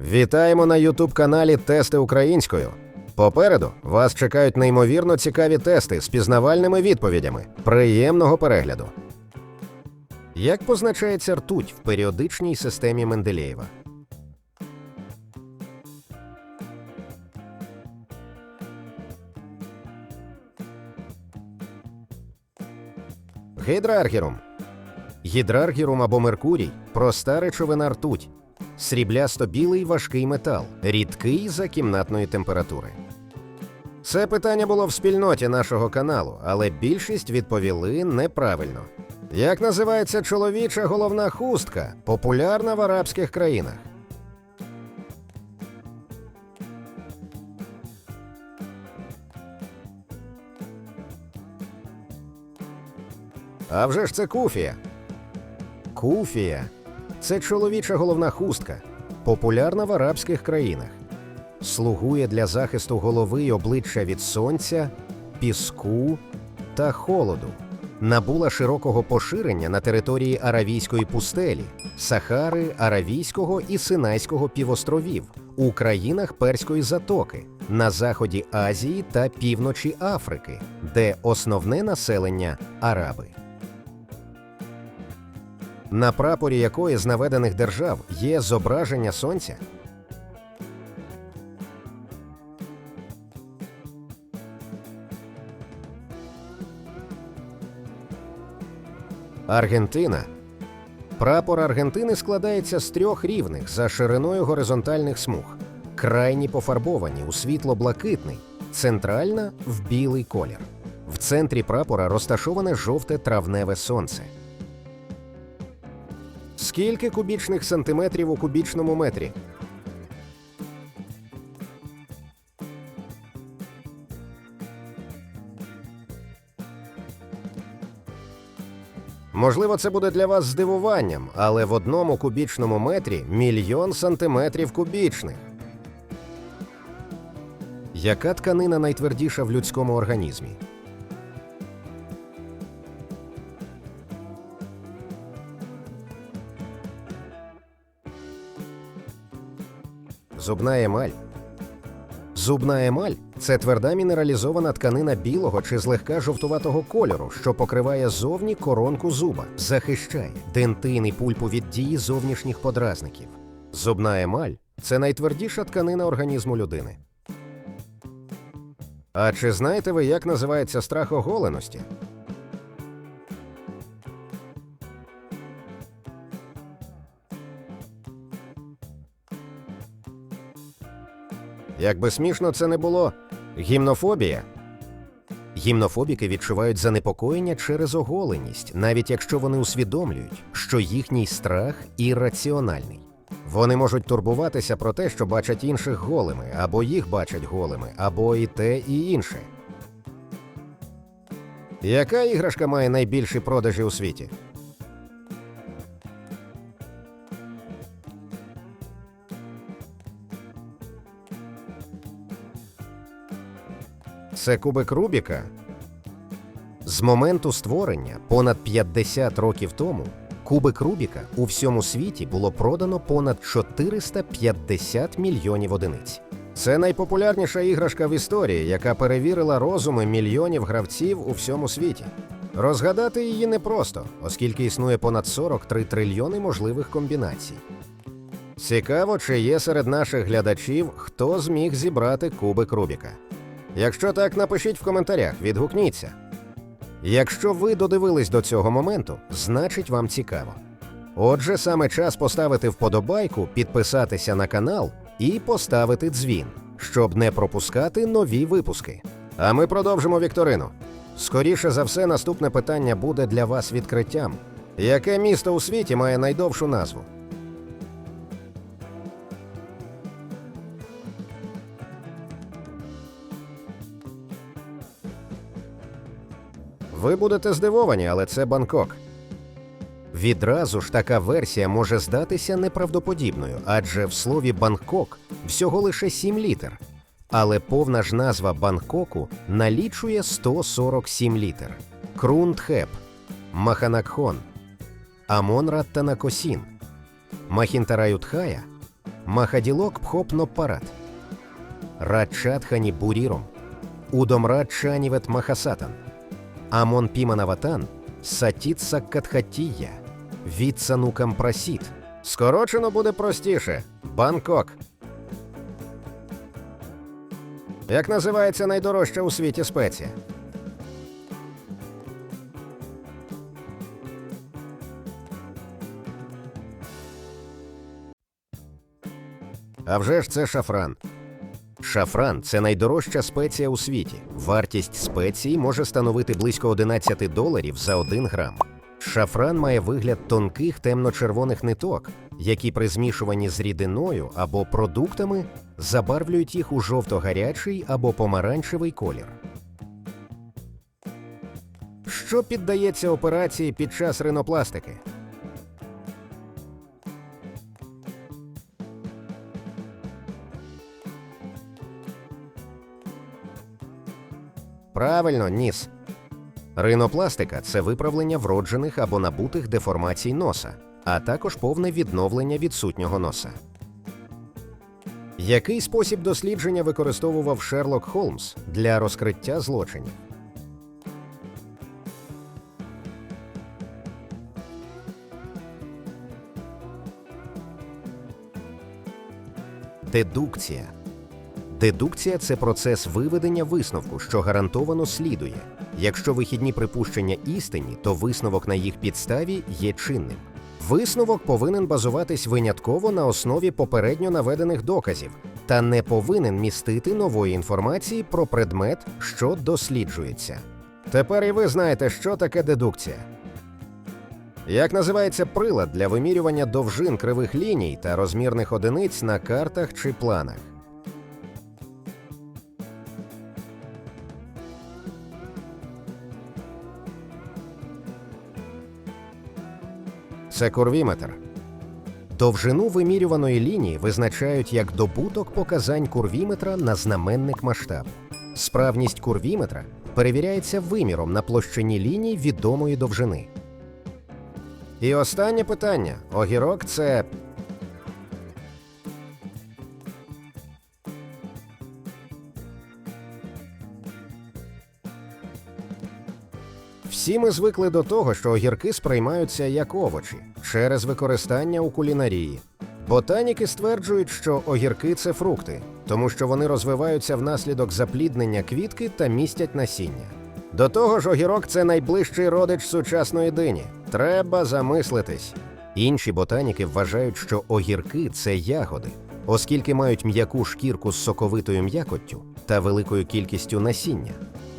Вітаємо на youtube каналі Тести українською. Попереду вас чекають неймовірно цікаві тести з пізнавальними відповідями. Приємного перегляду. Як позначається ртуть в періодичній системі Менделєєва? Гідраргірум. Гідраргірум або Меркурій проста речовина ртуть. Сріблясто-білий важкий метал, рідкий за кімнатної температури. Це питання було в спільноті нашого каналу, але більшість відповіли неправильно. Як називається чоловіча головна хустка, популярна в арабських країнах? А вже ж це куфія. Куфія це чоловіча головна хустка, популярна в арабських країнах. Слугує для захисту голови й обличчя від сонця, піску та холоду. Набула широкого поширення на території Аравійської пустелі, Сахари, Аравійського і Синайського півостровів, у країнах Перської затоки, на заході Азії та півночі Африки, де основне населення араби на прапорі якої з наведених держав є зображення сонця? Аргентина. Прапор Аргентини складається з трьох рівних за шириною горизонтальних смуг. Крайні пофарбовані у світло-блакитний, центральна в білий колір. В центрі прапора розташоване жовте травневе сонце. Скільки кубічних сантиметрів у кубічному метрі? Можливо, це буде для вас здивуванням, але в одному кубічному метрі мільйон сантиметрів кубічних. Яка тканина найтвердіша в людському організмі? Зубна емаль. Зубна емаль це тверда мінералізована тканина білого чи злегка жовтуватого кольору, що покриває зовні коронку зуба, захищає дентин і пульпу від дії зовнішніх подразників. Зубна емаль це найтвердіша тканина організму людини. А чи знаєте ви, як називається страх оголеності? Як би смішно це не було, гімнофобія. Гімнофобіки відчувають занепокоєння через оголеність, навіть якщо вони усвідомлюють, що їхній страх ірраціональний. Вони можуть турбуватися про те, що бачать інших голими, або їх бачать голими, або і те, і інше. Яка іграшка має найбільші продажі у світі? Це кубик Рубіка. З моменту створення понад 50 років тому кубик Рубіка у всьому світі було продано понад 450 мільйонів одиниць. Це найпопулярніша іграшка в історії, яка перевірила розуми мільйонів гравців у всьому світі. Розгадати її непросто, оскільки існує понад 43 трильйони можливих комбінацій. Цікаво, чи є серед наших глядачів, хто зміг зібрати кубик Рубіка. Якщо так, напишіть в коментарях, відгукніться. Якщо ви додивились до цього моменту, значить вам цікаво. Отже, саме час поставити вподобайку, підписатися на канал і поставити дзвін, щоб не пропускати нові випуски. А ми продовжимо вікторину. Скоріше за все, наступне питання буде для вас відкриттям. Яке місто у світі має найдовшу назву? Ви будете здивовані, але це Бангкок. Відразу ж така версія може здатися неправдоподібною, адже в слові Бангкок всього лише 7 літер. Але повна ж назва Бангкоку налічує 147 літер: Крундхеп, Маханакхон, Амон Раттанакосін, Махінтараютхая, Махаділок Пхопнопарат, Радчатхані Буріром, Удомрад Шанівет Махасатан, Амон Піманаватан, Сатітса Катхатія, Віцанукам Прасіт. Скорочено буде простіше. Бангкок. Як називається найдорожча у світі спеція? А вже ж це шафран. Шафран це найдорожча спеція у світі. Вартість спеції може становити близько 11 доларів за 1 грам. Шафран має вигляд тонких темно-червоних ниток, які при змішуванні з рідиною або продуктами забарвлюють їх у жовто-гарячий або помаранчевий колір. Що піддається операції під час ринопластики? Правильно, ніс. Ринопластика це виправлення вроджених або набутих деформацій носа, а також повне відновлення відсутнього носа. Який спосіб дослідження використовував Шерлок Холмс для розкриття злочинів? Дедукція. Дедукція це процес виведення висновку, що гарантовано слідує. Якщо вихідні припущення істинні, то висновок на їх підставі є чинним. Висновок повинен базуватись винятково на основі попередньо наведених доказів та не повинен містити нової інформації про предмет, що досліджується. Тепер і ви знаєте, що таке дедукція. Як називається прилад для вимірювання довжин кривих ліній та розмірних одиниць на картах чи планах? Це курвіметр. Довжину вимірюваної лінії визначають як добуток показань курвіметра на знаменник масштабу. Справність курвіметра перевіряється виміром на площині ліній відомої довжини. І останнє питання: огірок це. Всі ми звикли до того, що огірки сприймаються як овочі через використання у кулінарії. Ботаніки стверджують, що огірки це фрукти, тому що вони розвиваються внаслідок запліднення квітки та містять насіння. До того ж, огірок це найближчий родич сучасної дині. Треба замислитись. Інші ботаніки вважають, що огірки це ягоди, оскільки мають м'яку шкірку з соковитою м'якоттю та великою кількістю насіння.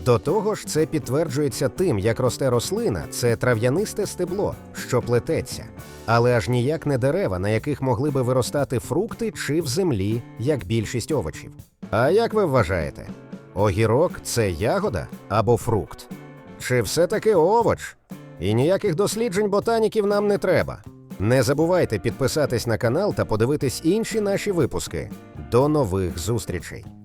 До того ж, це підтверджується тим, як росте рослина, це трав'янисте стебло, що плететься, але аж ніяк не дерева, на яких могли би виростати фрукти чи в землі, як більшість овочів. А як ви вважаєте, огірок це ягода або фрукт? Чи все-таки овоч? І ніяких досліджень ботаніків нам не треба. Не забувайте підписатись на канал та подивитись інші наші випуски. До нових зустрічей!